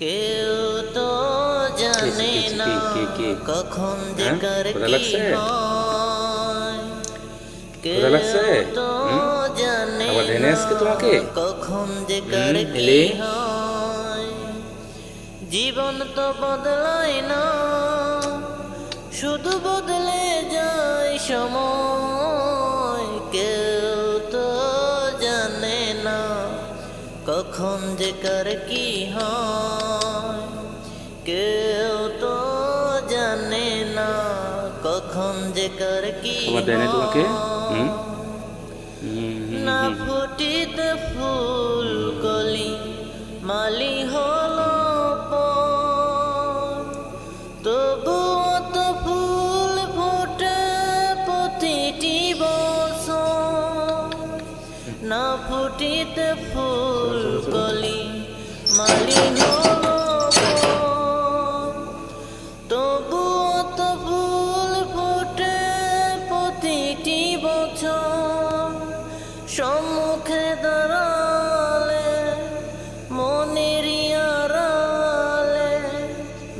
কেউ তো জানে না? কখন যে হ্যাঁ? কার কি? হয়? কেউ তো জানে? না কখন যে কার কি হয় জীবন তো বদলায় না শুধু বদলে যায় সময় কখন যে কার কি হয়? কেউ তো জানে না কখন যে কার কি তোমাকে? না। ফুটিতে ফুল কলি মালি হলো পর। তো ফুল ফোটে প্রতিটি বছর। না ফুটিতে ফুল সম্মুখে দাঁড়ালে মনের আড়ালে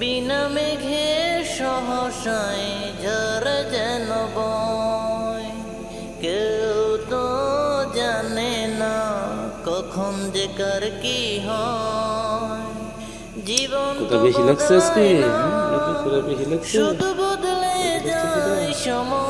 বিনা মেঘে সহসায় ঝর যেন বয়। কেউ তো জানে না কখন যে কার কি হয়। জীবন লাগছে আজকে বেশি লাগছে শুধু বদলে যায় সময়।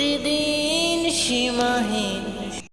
প্রতিদিন সীমাহীন